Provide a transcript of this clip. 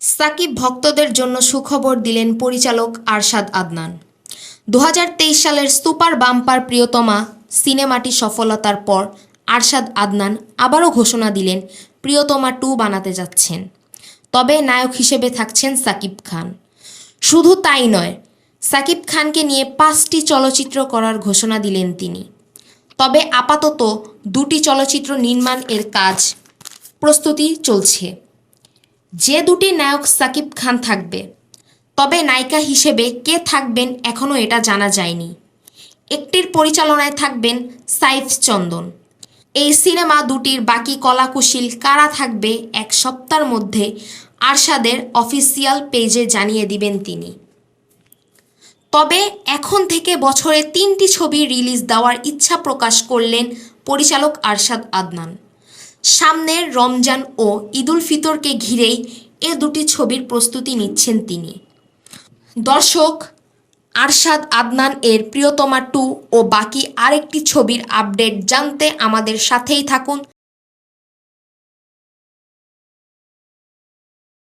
সাকিব ভক্তদের জন্য সুখবর দিলেন পরিচালক আরশাদ আদনান। দু হাজার তেইশ সালের সুপার বাম্পার প্রিয়তমা সিনেমাটি সফলতার পর আরশাদ আদনান আবারও ঘোষণা দিলেন, প্রিয়তমা টু বানাতে যাচ্ছেন। তবে নায়ক হিসেবে থাকছেন সাকিব খান। শুধু তাই নয়, সাকিব খানকে নিয়ে পাঁচটি চলচ্চিত্র করার ঘোষণা দিলেন তিনি। তবে আপাতত দুটি চলচ্চিত্র নির্মাণ এর কাজ প্রস্তুতি চলছে। যে দুটি নায়ক সাকিব খান থাকবে, তবে নায়িকা হিসেবে কে থাকবেন এখনও এটা জানা যায়নি। একটির পরিচালনায় থাকবেন সাইফ চন্দন। এই সিনেমা দুটির বাকি কলাকুশীল কারা থাকবে এক সপ্তাহের মধ্যে আরশাদের অফিসিয়াল পেজে জানিয়ে দিবেন তিনি। তবে এখন থেকে বছরে তিনটি ছবি রিলিজ দেওয়ার ইচ্ছা প্রকাশ করলেন পরিচালক আরশাদ আদনান। সামনের রমজান ও ঈদুল ফিতরকে ঘিরেই এ দুটি ছবির প্রস্তুতি নিচ্ছেন তিনি। দর্শক, আরশাদ আদনান এর প্রিয়তমা টু ও বাকি আরেকটি ছবির আপডেট জানতে আমাদের সাথেই থাকুন।